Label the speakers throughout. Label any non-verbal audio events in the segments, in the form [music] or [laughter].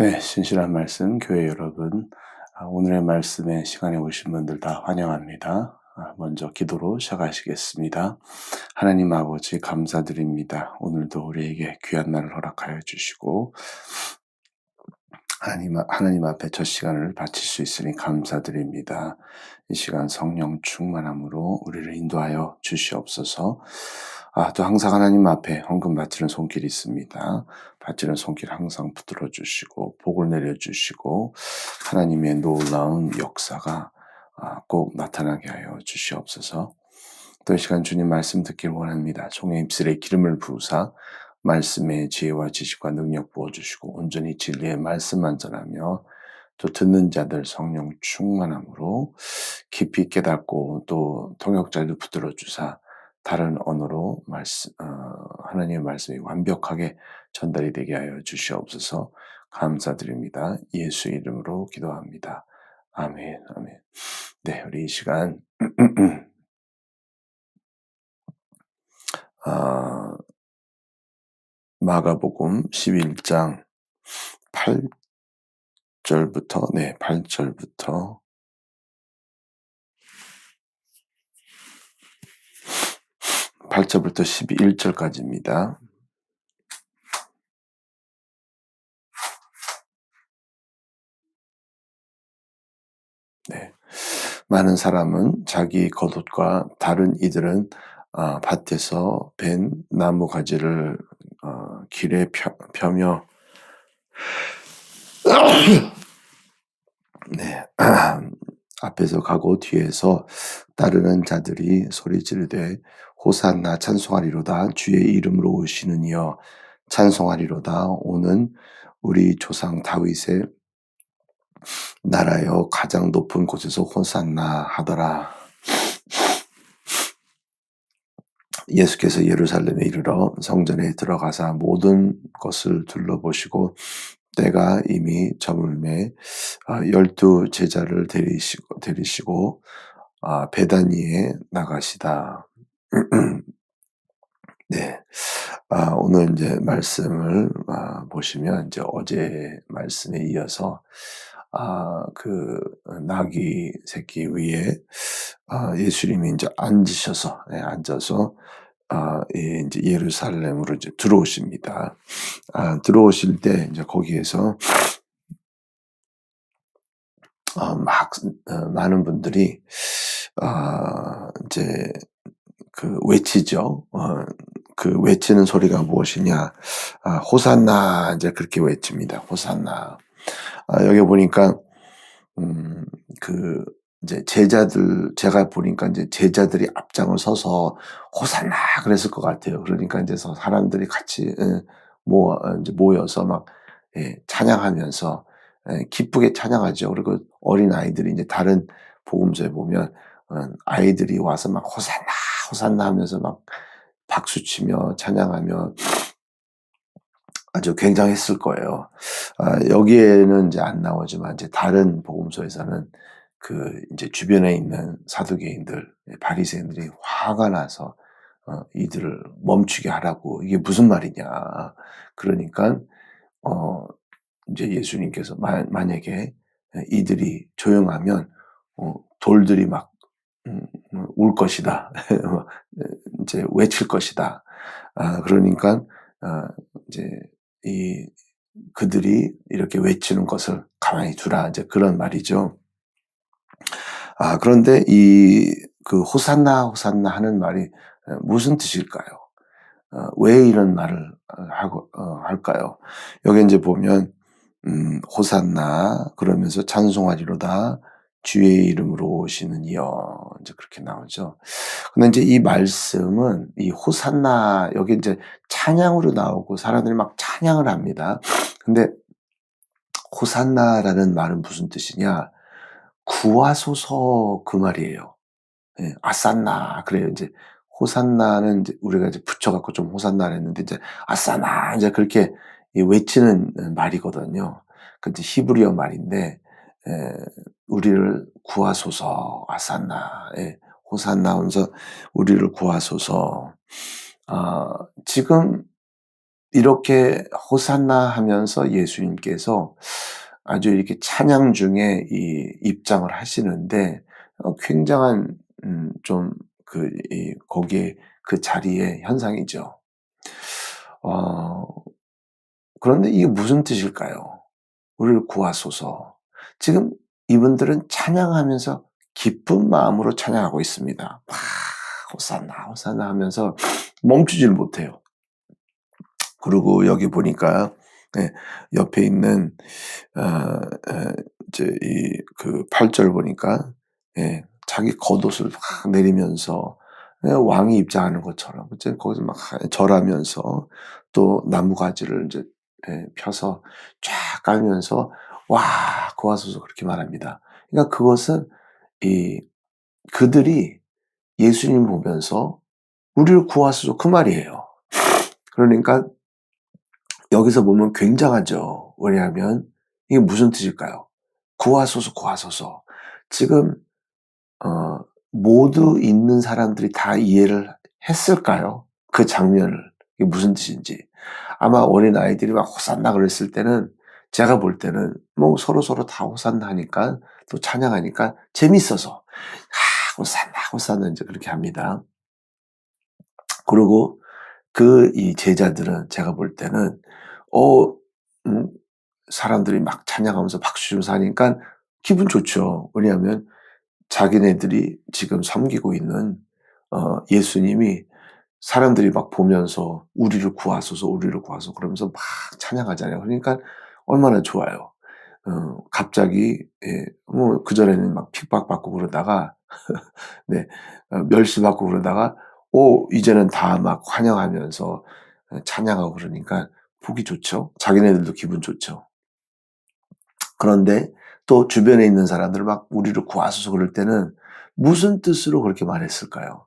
Speaker 1: 네, 신실한 말씀, 교회 여러분. 아, 오늘의 말씀에 시간에 오신 분들 다 환영합니다. 아, 먼저 기도로 시작하시겠습니다. 하나님 아버지 감사드립니다. 오늘도 우리에게 귀한 날을 허락하여 주시고, 하나님, 하나님 앞에 첫 시간을 바칠 수 있으니 감사드립니다. 이 시간 성령 충만함으로 우리를 인도하여 주시옵소서. 아, 또 항상 하나님 앞에 헌금 바치는 손길이 있습니다. 바치는 손길 항상 붙들어 주시고 복을 내려 주시고 하나님의 놀라운 역사가 아, 꼭 나타나게 하여 주시옵소서. 또 이 시간 주님 말씀 듣길 원합니다. 종의 입술에 기름을 부으사 말씀의 지혜와 지식과 능력 부어주시고 온전히 진리의 말씀만 전하며 또 듣는 자들 성령 충만함으로 깊이 깨닫고 또 통역자를 붙들어 주사 다른 언어로 말씀, 어, 하나님의 말씀이 완벽하게 전달이 되게 하여 주시옵소서 감사드립니다. 예수 이름으로 기도합니다. 아멘, 아멘. 네, 우리 이 시간, 어, [clears throat] 마가복음 11장 8절부터, 네, 8절부터 8절부터 11절까지입니다. 네. 많은 사람은 자기 겉옷과 다른 이들은 어, 밭에서 벤 나무 가지를 어, 길에 펴, 펴며 [clears throat] 네. [clears throat] 앞에서 가고 뒤에서 따르는 자들이 소리 지르되 호산나 찬송하리로다. 주의 이름으로 오시는 이여 찬송하리로다. 오는 우리 조상 다윗의 나라여 가장 높은 곳에서 호산나 하더라. 예수께서 예루살렘에 이르러 성전에 들어가사 모든 것을 둘러보시고 때가 이미 저물매 아, 열두 제자를 데리시고, 데리시고 아, 베다니에 나가시다. [clears throat] 네. 아, 오늘 이제 말씀을 아, 보시면 이제 어제 말씀에 이어서 아, 그 나귀 새끼 위에 아, 예수님이 이제 앉으셔서 네, 앉아서 아, 예, 이제 예루살렘으로 이제 들어오십니다. 아, 들어오실 때 이제 거기에서 어, 막 어, 많은 분들이 아, 이제 그 외치죠. 어, 그 외치는 소리가 무엇이냐? 아, 호산나 이제 그렇게 외칩니다. 호산나. 아, 여기 보니까 음, 그 이제 제자들 제가 보니까 이제 제자들이 앞장을 서서 호산나 그랬을 것 같아요. 그러니까 이제 사람들이 같이 예, 모아 이제 모여서 막 예, 찬양하면서 예, 기쁘게 찬양하죠. 그리고 어린 아이들이 이제 다른 복음서에 보면 어, 아이들이 와서 막 호산나 호산나 하면서 막 박수 치며 찬양하며 아주 굉장했을 거예요. 아, 여기에는 이제 안 나오지만 이제 다른 복음서에서는 그 이제 주변에 있는 사두개인들, 바리새인들이 화가 나서 어, 이들을 멈추게 하라고 이게 무슨 말이냐. 그러니까 어 이제 예수님께서 마, 만약에 이들이 조용하면 어, 돌들이 막울 음, 것이다. [laughs] 이제 외칠 것이다. 아, 그러니까 아, 이제 이 그들이 이렇게 외치는 것을 가만히 두라 이제 그런 말이죠. 아 그런데 이 그 호산나 호산나 하는 말이 무슨 뜻일까요? 어, 왜 이런 말을 하고 어, 할까요? 여기 이제 보면 음, 호산나 그러면서 찬송하리로다 주의 이름으로 오시는 이여 이제 그렇게 나오죠. 근데 이제 이 말씀은 이 호산나 여기 이제 찬양으로 나오고 사람들이 막 찬양을 합니다. 근데 호산나라는 말은 무슨 뜻이냐? 구하소서 그 말이에요. 예, 아산나 그래요. 이제 호산나는 이제 우리가 이제 붙여갖고 좀 호산나를 했는데 이제 아싸나 이제 그렇게 외치는 말이거든요. 그 이제 히브리어 말인데 에, 우리를 구하소서 아산나 예, 호산나 하면서 우리를 구하소서 아, 지금 이렇게 호산나 하면서 예수님께서 아주 이렇게 찬양 중에 이 입장을 하시는데 어 굉장한 음 좀그이 거기에 그 자리의 현상이죠. 어 그런데 이게 무슨 뜻일까요? 우리를 구하소서. 지금 이분들은 찬양하면서 기쁜 마음으로 찬양하고 있습니다. 와 호산나 호산나 하면서 멈추질 못해요. 그리고 여기 보니까 예, 옆에 있는 어, 에, 이제 이 그 8절 보니까 예, 자기 겉옷을 확 내리면서 예, 왕이 입장하는 것처럼 그치? 거기서 막 절하면서 또 나무가지를 이제 예, 펴서 쫙 깔면서 와 고하소서 그렇게 말합니다. 그러니까 그것은 이 그들이 예수님 보면서 우리를 구하소서 그 말이에요. [laughs] 그러니까 여기서 보면 굉장하죠. 왜냐하면 이게 무슨 뜻일까요? 구하소서 구하소서. 지금 어, 모두 있는 사람들이 다 이해를 했을까요? 그 장면을 이게 무슨 뜻인지. 아마 어린 아이들이 막 호산나 그랬을 때는 제가 볼 때는 뭐 서로 서로 다 호산나 하니까 또 찬양하니까 재밌어서 아 호산나 호산나 이제 그렇게 합니다. 그리고 그 이 제자들은 제가 볼 때는 어 음, 사람들이 막 찬양하면서 박수 치면서 하니까 기분 좋죠. 왜냐하면 자기네들이 지금 섬기고 있는 어, 예수님이 사람들이 막 보면서 우리를 구하소서, 우리를 구하소서 그러면서 막 찬양하잖아요. 그러니까 얼마나 좋아요. 어, 갑자기 예, 뭐 그전에는 막 핍박받고 그러다가 [laughs] 네, 어, 멸시받고 그러다가 오 이제는 다 막 환영하면서 찬양하고 그러니까 보기 좋죠. 자기네들도 기분 좋죠. 그런데 또 주변에 있는 사람들 막 우리를 구하소서 그럴 때는 무슨 뜻으로 그렇게 말했을까요?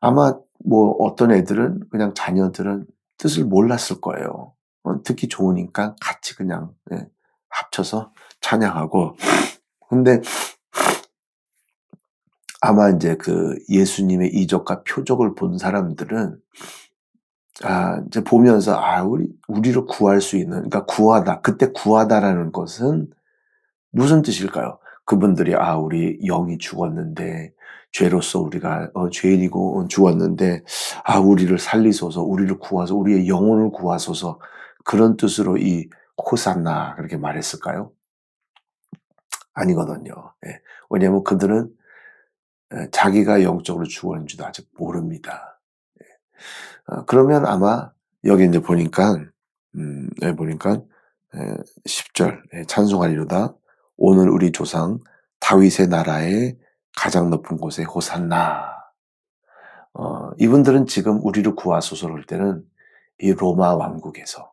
Speaker 1: 아마 뭐 어떤 애들은 그냥 자녀들은 뜻을 몰랐을 거예요. 어, 듣기 좋으니까 같이 그냥 예, 합쳐서 찬양하고. 근데 아마 이제 그 예수님의 이적과 표적을 본 사람들은 아, 이제 보면서 아, 우리 우리를 구할 수 있는 그러니까 구하다. 그때 구하다라는 것은 무슨 뜻일까요? 그분들이 아, 우리 영이 죽었는데 죄로서 우리가 어, 죄인이고 죽었는데 아, 우리를 살리소서, 우리를 구하소, 우리의 영혼을 구하소서 그런 뜻으로 이 호산나 그렇게 말했을까요? 아니거든요. 예. 왜냐하면 그들은 자기가 영적으로 죽었는지도 아직 모릅니다. 예. 어, 그러면 아마 여기 이제 보니까 음, 여기 보니까 10절 예, 찬송하리로다 오늘 우리 조상 다윗의 나라의 가장 높은 곳에 호산나. 어, 이분들은 지금 우리를 구하소서 할 때는 이 로마 왕국에서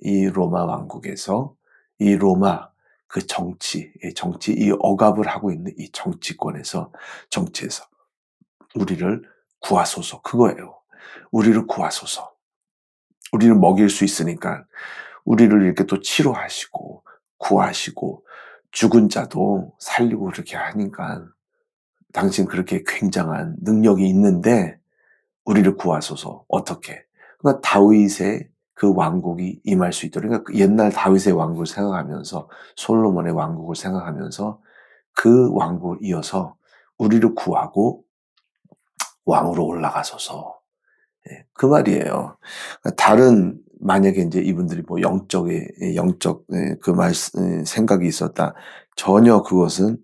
Speaker 1: 이 로마 왕국에서 이 로마 그 정치, 정치 이 억압을 하고 있는 이 정치권에서 정치에서 우리를 구하소서 그거예요. 우리를 구하소서. 우리를 먹일 수 있으니까 우리를 이렇게 또 치료하시고 구하시고 죽은 자도 살리고 그렇게 하니까 당신 그렇게 굉장한 능력이 있는데 우리를 구하소서 어떻게? 그러니까 다윗의 그 왕국이 임할 수 있도록 그러니까 그 옛날 다윗의 왕국을 생각하면서 솔로몬의 왕국을 생각하면서 그 왕국을 이어서 우리를 구하고 왕으로 올라가소서 예, 그 말이에요. 그러니까 다른 만약에 이제 이분들이 뭐 영적의 영적 예, 그말 예, 생각이 있었다 전혀 그것은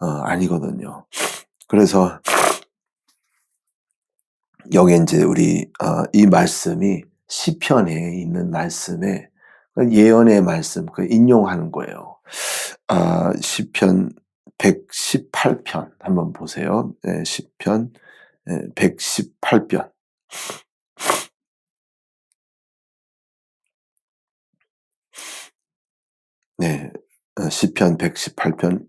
Speaker 1: 어, 아니거든요. 그래서 여기 이제 우리 어, 이 말씀이 시편에 있는 말씀에 그 예언의 말씀 그 인용하는 거예요. 아, 시편 118편 한번 보세요. 네, 시편 118편. 네, 어, 시편 118편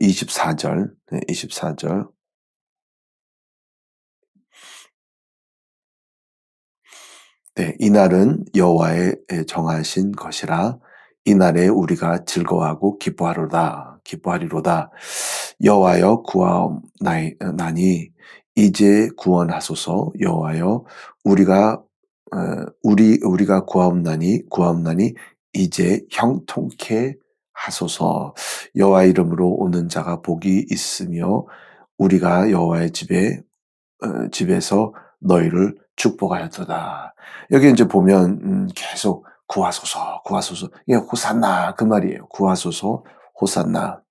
Speaker 1: 24절, 24절. 네, 이날은 여호와의 정하신 것이라 이 날에 우리가 즐거워하고 기뻐하로다 기뻐하리로다. 여호와여 구하나니 이제 구원하소서. 여호와여 우리가 어, 우리 우리가 구하옵나니 구하옵나니 이제 형통케 하소서 여호와 이름으로 오는 자가 복이 있으며 우리가 여호와의 집에 어, 집에서 너희를 축복하였도다. 여기 이제 보면 음, 계속 구하소서 구하소서 이게 호산나 그 말이에요. 구하소서 호산나.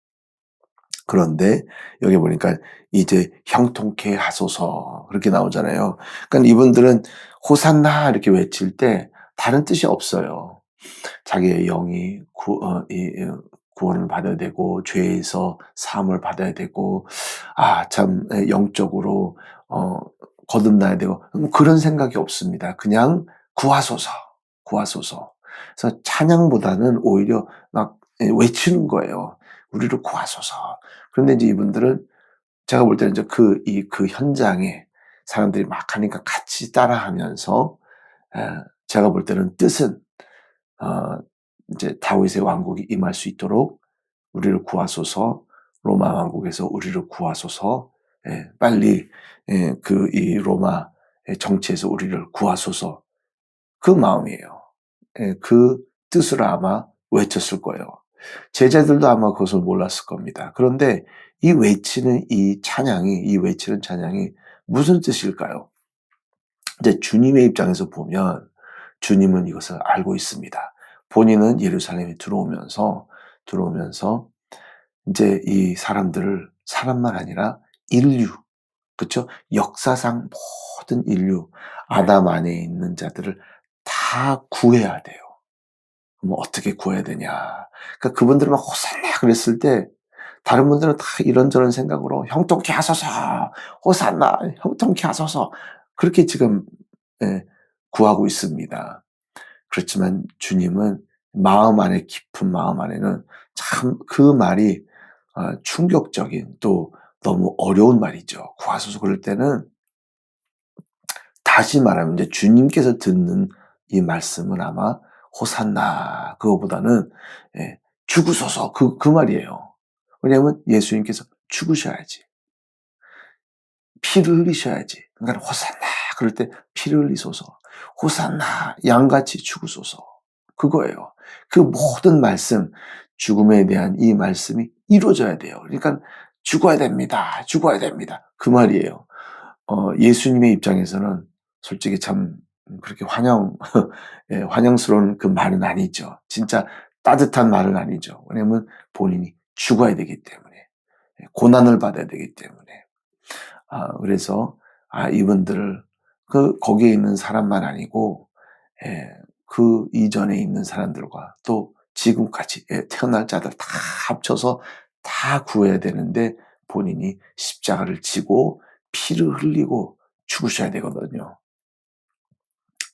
Speaker 1: 그런데 여기 보니까 이제 형통케 하소서 그렇게 나오잖아요. 그러니까 이분들은 호산나 이렇게 외칠 때 다른 뜻이 없어요. 자기의 영이 구, 어, 이, 구원을 받아야 되고 죄에서 사함을 받아야 되고 아 참 영적으로 어, 거듭나야 되고 뭐 그런 생각이 없습니다. 그냥 구하소서, 구하소서. 그래서 찬양보다는 오히려 막 외치는 거예요. 우리를 구하소서. 그런데 이제 이분들은 제가 볼 때는 그, 이, 그 현장에 사람들이 막 하니까 같이 따라하면서, 제가 볼 때는 뜻은, 어, 이제 다윗의 왕국이 임할 수 있도록 우리를 구하소서, 로마 왕국에서 우리를 구하소서, 예, 빨리, 예, 그, 이 로마 정치에서 우리를 구하소서. 그 마음이에요. 예, 그 뜻을 아마 외쳤을 거예요. 제자들도 아마 그것을 몰랐을 겁니다. 그런데 이 외치는 이 찬양이, 이 외치는 찬양이 무슨 뜻일까요? 이제 주님의 입장에서 보면 주님은 이것을 알고 있습니다. 본인은 예루살렘에 들어오면서, 들어오면서 이제 이 사람들을 사람만 아니라 인류, 그렇죠? 역사상 모든 인류, 아담 안에 있는 자들을 다 구해야 돼요. 뭐 어떻게 구해야 되냐. 그러니까 그분들은 막 호산나 그랬을 때 다른 분들은 다 이런저런 생각으로 형통케 하소서, 호산나, 형통케 하소서 그렇게 지금 예, 구하고 있습니다. 그렇지만 주님은 마음 안에 깊은 마음 안에는 참 그 말이 어, 충격적인 또 너무 어려운 말이죠. 구하소서 그럴 때는 다시 말하면 이제 주님께서 듣는 이 말씀은 아마 호산나 그거보다는 예, 죽으소서 그, 그 말이에요. 왜냐하면 예수님께서 죽으셔야지. 피를 흘리셔야지. 그러니까 호산나 그럴 때 피를 흘리소서. 호산나 양같이 죽으소서. 그거예요. 그 모든 말씀 죽음에 대한 이 말씀이 이루어져야 돼요. 그러니까 죽어야 됩니다. 죽어야 됩니다. 그 말이에요. 어, 예수님의 입장에서는 솔직히 참 그렇게 환영, [laughs] 예, 환영스러운 그 말은 아니죠. 진짜 따뜻한 말은 아니죠. 왜냐면 본인이 죽어야 되기 때문에. 예, 고난을 받아야 되기 때문에. 아, 그래서, 아, 이분들을, 그, 거기에 있는 사람만 아니고, 예, 그 이전에 있는 사람들과 또 지금까지 예, 태어날 자들 다 합쳐서 다 구해야 되는데 본인이 십자가를 지고 피를 흘리고 죽으셔야 되거든요.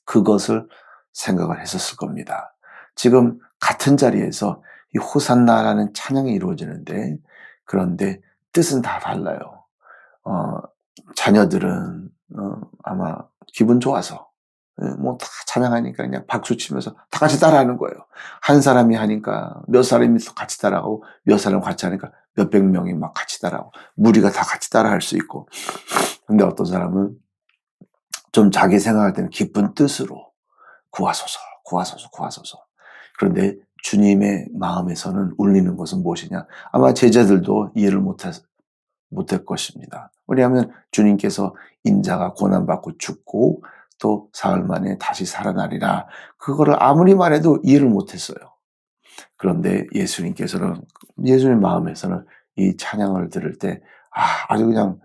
Speaker 1: 그것을 생각을 했었을 겁니다. 지금 같은 자리에서 이 호산나라는 찬양이 이루어지는데 그런데 뜻은 다 달라요. 어, 자녀들은 어, 아마 기분 좋아서 예, 뭐다 찬양하니까 그냥 박수 치면서 다 같이 따라하는 거예요. 한 사람이 하니까 몇 사람이 같이 따라하고 몇 사람 같이 하니까 몇백 명이 막 같이 따라하고 무리가 다 같이 따라할 수 있고 근데 어떤 사람은 좀 자기 생각할 때는 기쁜 뜻으로 구하소서, 구하소서, 구하소서. 그런데 주님의 마음에서는 울리는 것은 무엇이냐? 아마 제자들도 이해를 못할, 못할 것입니다. 왜냐하면 주님께서 인자가 고난받고 죽고 또 사흘 만에 다시 살아나리라. 그거를 아무리 말해도 이해를 못했어요. 그런데 예수님께서는, 예수님 마음에서는 이 찬양을 들을 때, 아, 아주 그냥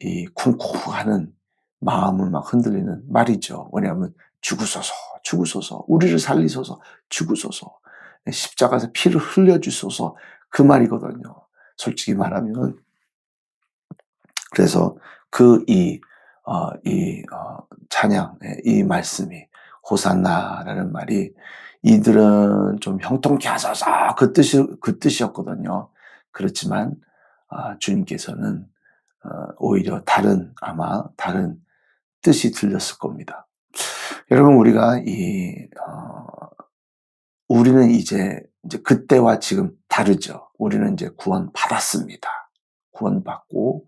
Speaker 1: 이 쿵쿵하는 마음을 막 흔들리는 말이죠. 왜냐하면 죽으소서, 죽으소서, 우리를 살리소서, 죽으소서, 십자가에서 피를 흘려주소서 그 말이거든요. 솔직히 말하면 그래서 그 이 어, 이 어, 찬양, 이 말씀이 호산나라는 말이 이들은 좀 형통케 하소서 그 뜻이 그 뜻이었거든요. 그렇지만 어, 주님께서는 어, 오히려 다른 아마 다른 뜻이 들렸을 겁니다. 여러분 우리가 이 어, 우리는 이제 이제 그때와 지금 다르죠. 우리는 이제 구원 받았습니다. 구원 받고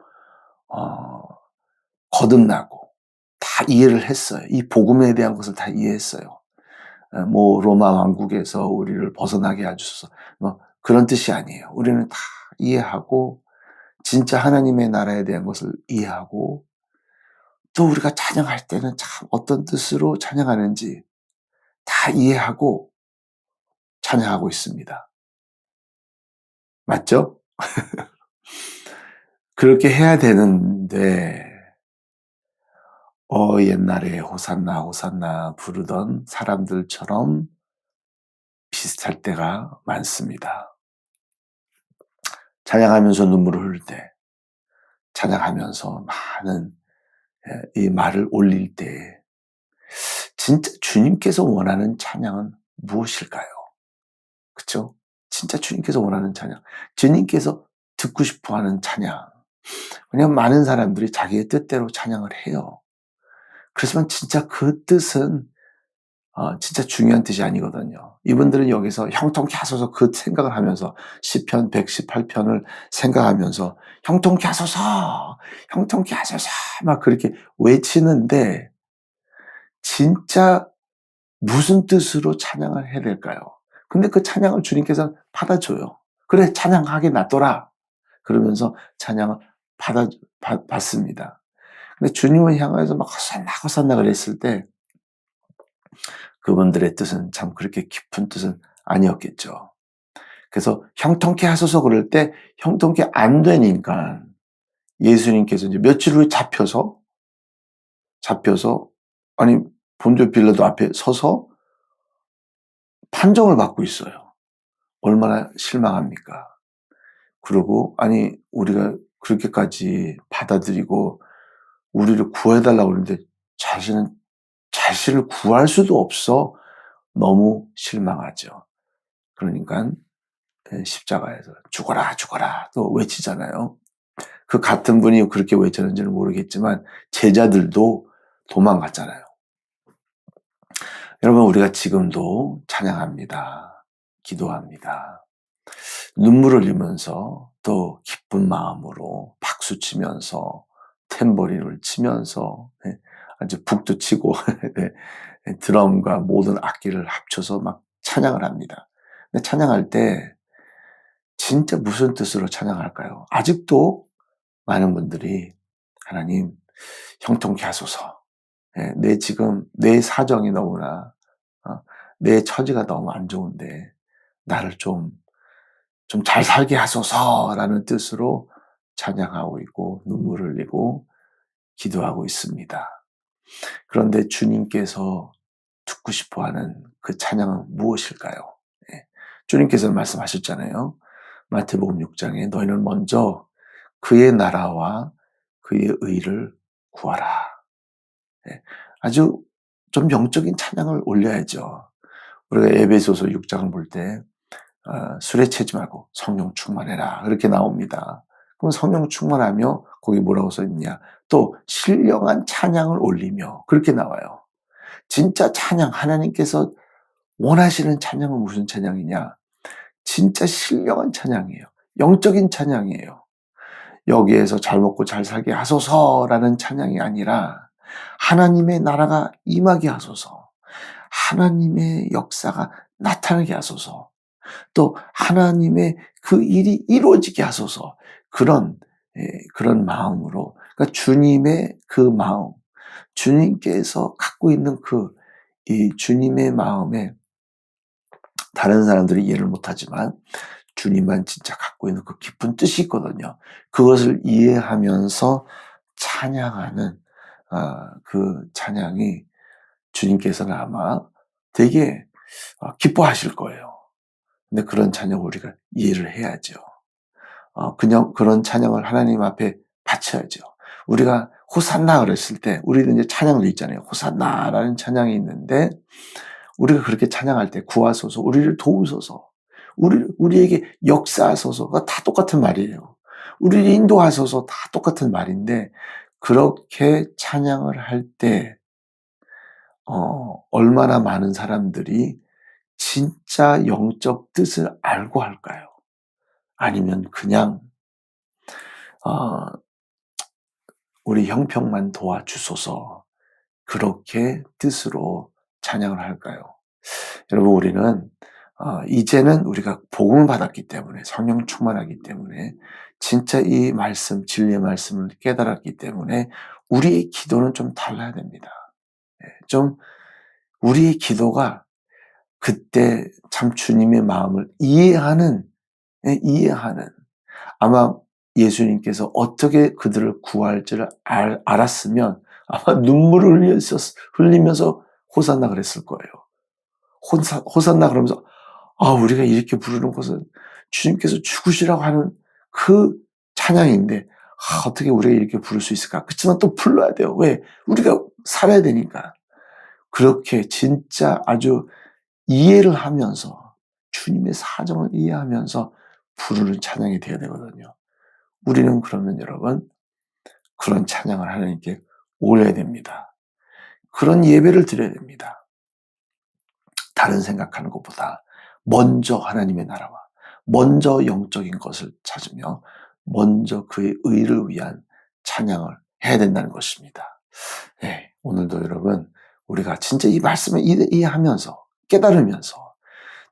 Speaker 1: 어, 거듭나고 다다 이해를 했어요. 이 복음에 대한 것을 다 이해했어요. 뭐 로마 왕국에서 우리를 벗어나게 해주셔서 뭐 그런 뜻이 아니에요. 우리는 다 이해하고 진짜 하나님의 나라에 대한 것을 이해하고 또 우리가 찬양할 때는 참 어떤 뜻으로 찬양하는지 다 이해하고 찬양하고 있습니다. 맞죠? [laughs] 그렇게 해야 되는데 어 옛날에 호산나 호산나 부르던 사람들처럼 비슷할 때가 많습니다. 찬양하면서 눈물을 흘릴 때, 찬양하면서 많은 예, 이 말을 올릴 때, 진짜 주님께서 원하는 찬양은 무엇일까요? 그쵸? 진짜 주님께서 원하는 찬양. 주님께서 듣고 싶어 하는 찬양. 왜냐하면 많은 사람들이 자기의 뜻대로 찬양을 해요. 그렇지만 진짜 그 뜻은 어, 진짜 중요한 뜻이 아니거든요. 이분들은 여기서 형통케 하소서 그 생각을 하면서 시편 118편을 생각하면서 형통케 하소서, 형통케 하소서 막 그렇게 외치는데 진짜 무슨 뜻으로 찬양을 해야 될까요? 근데 그 찬양을 주님께서 받아줘요. 그래 찬양하게 놔둬라. 그러면서 찬양을 받아 받, 받습니다. 근데 주님을 향해서 막 허산나 허산나 그랬을 때 그분들의 뜻은 참 그렇게 깊은 뜻은 아니었겠죠. 그래서 형통케 하소서 그럴 때 형통케 안 되니까 예수님께서 이제 며칠 후에 잡혀서 잡혀서 아니 본조 빌라도 앞에 서서 판정을 받고 있어요. 얼마나 실망합니까? 그리고 아니 우리가 그렇게까지 받아들이고 우리를 구해달라고 그러는데 자신은 자신을 구할 수도 없어 너무 실망하죠. 그러니까 예, 십자가에서 죽어라 죽어라 또 외치잖아요. 그 같은 분이 그렇게 외쳤는지는 모르겠지만 제자들도 도망갔잖아요. 여러분 우리가 지금도 찬양합니다. 기도합니다. 눈물을 흘리면서 또 기쁜 마음으로 박수 치면서 탬버린을 치면서 네, 아주 북도 치고 네, [laughs] 드럼과 모든 악기를 합쳐서 막 찬양을 합니다. 근데 찬양할 때 진짜 무슨 뜻으로 찬양할까요? 아직도 많은 분들이 하나님 형통케 하소서. 네, 내 지금 내 사정이 너무나 어, 내 처지가 너무 안 좋은데 나를 좀 좀 잘 살게 하소서라는 뜻으로 찬양하고 있고 눈물을 흘리고 기도하고 있습니다. 그런데 주님께서 듣고 싶어 하는 그 찬양은 무엇일까요? 예. 주님께서 말씀하셨잖아요. 마태복음 6장에 너희는 먼저 그의 나라와 그의 의를 구하라. 예. 아주 좀 영적인 찬양을 올려야죠. 우리가 에베소서 6장을 볼 때 어, 술에 채지 말고 성령 충만해라 그렇게 나옵니다. 그럼 성령 충만하며 거기 뭐라고 써 있냐? 또 신령한 찬양을 올리며 그렇게 나와요. 진짜 찬양 하나님께서 원하시는 찬양은 무슨 찬양이냐? 진짜 신령한 찬양이에요. 영적인 찬양이에요. 여기에서 잘 먹고 잘 살게 하소서라는 찬양이 아니라 하나님의 나라가 임하게 하소서. 하나님의 역사가 나타나게 하소서. 또 하나님의 그 일이 이루어지게 하소서. 그런 예, 그런 마음으로 그러니까 주님의 그 마음, 주님께서 갖고 있는 그 이 주님의 마음에 다른 사람들이 이해를 못하지만 주님만 진짜 갖고 있는 그 깊은 뜻이 있거든요. 그것을 이해하면서 찬양하는 아, 그 찬양이 주님께서는 아마 되게 어, 기뻐하실 거예요. 근데 그런 찬양을 우리가 이해를 해야죠. 어, 그냥 그런 찬양을 하나님 앞에 바쳐야죠. 우리가 호산나 그랬을 때 우리도 이제 찬양도 있잖아요. 호산나라는 찬양이 있는데 우리가 그렇게 찬양할 때 구하소서, 우리를 도우소서, 우리 우리에게 역사하소서가 다 똑같은 말이에요. 우리를 인도하소서 다 똑같은 말인데 그렇게 찬양을 할때 어, 얼마나 많은 사람들이 진짜 영적 뜻을 알고 할까요? 아니면 그냥 어, 우리 형평만 도와주소서 그렇게 뜻으로 찬양을 할까요? 여러분 우리는 어, 이제는 우리가 복음을 받았기 때문에 성령 충만하기 때문에 진짜 이 말씀 진리의 말씀을 깨달았기 때문에 우리의 기도는 좀 달라야 됩니다. 예, 좀 우리의 기도가 그때 참 주님의 마음을 이해하는 예, 이해하는 아마 예수님께서 어떻게 그들을 구할지를 알, 알았으면 아마 눈물을 흘리면서, 호산나 그랬을 거예요. 호사, 호산나 그러면서 아 우리가 이렇게 부르는 것은 주님께서 죽으시라고 하는 그 찬양인데 아, 어떻게 우리가 이렇게 부를 수 있을까? 그렇지만 또 불러야 돼요. 왜? 우리가 살아야 되니까. 그렇게 진짜 아주 이해를 하면서 주님의 사정을 이해하면서 부르는 찬양이 되어야 되거든요. 우리는 그러면 여러분 그런 찬양을 하나님께 올려야 됩니다. 그런 예배를 드려야 됩니다. 다른 생각하는 것보다 먼저 하나님의 나라와 먼저 영적인 것을 찾으며 먼저 그의 의를 위한 찬양을 해야 된다는 것입니다. 네, 오늘도 여러분 우리가 진짜 이 말씀을 이해하면서 깨달으면서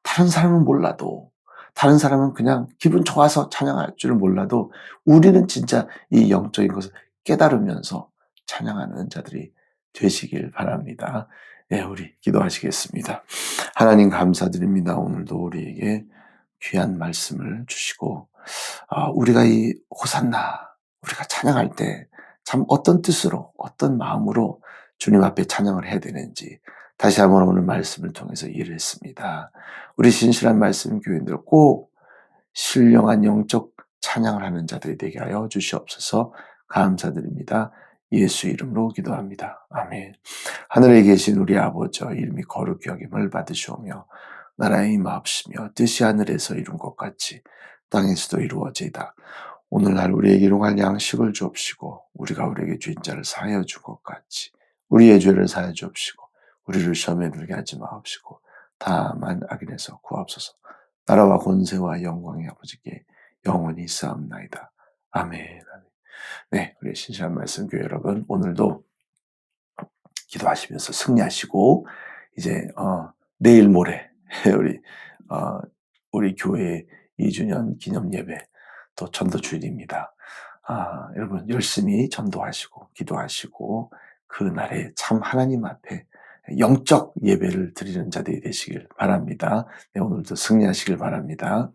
Speaker 1: 다른 사람은 몰라도 다른 사람은 그냥 기분 좋아서 찬양할 줄을 몰라도 우리는 진짜 이 영적인 것을 깨달으면서 찬양하는 자들이 되시길 바랍니다. 예, 우리 기도하시겠습니다. 하나님 감사드립니다. 오늘도 우리에게 귀한 말씀을 주시고 아, 우리가 이 호산나 우리가 찬양할 때 참 어떤 뜻으로 어떤 마음으로 주님 앞에 찬양을 해야 되는지 다시 한번 오늘 말씀을 통해서 이해를 했습니다. 우리 신실한 말씀 교인들 꼭 신령한 영적 찬양을 하는 자들이 되게 하여 주시옵소서 감사드립니다. 예수 이름으로 기도합니다. 아멘. 하늘에 계신 우리 아버지 이름이 거룩히 여김을 받으시오며 나라의 임하옵시며 뜻이 하늘에서 이룬 것 같이 땅에서도 이루어지이다. 오늘날 우리에게 일용할 양식을 주옵시고 우리가 우리에게 죄인자를 사하여 준 것 같이 우리의 죄를 사하여 주옵시고 우리를 시험에 들게 하지 마옵시고 다만 악인에서 구하옵소서 나라와 권세와 영광의 아버지께 영원히 싸움나이다. 아멘. 네, 우리 신실한 말씀 교회 여러분 오늘도 기도하시면서 승리하시고 이제 어, 내일 모레 [laughs] 우리 어, 우리 교회 2주년 기념 예배 또 전도 주일입니다. 아, 여러분 열심히 전도하시고 기도하시고 그 날에 참 하나님 앞에 영적 예배를 드리는 자들이 되시길 바랍니다. 네, 오늘도 승리하시길 바랍니다.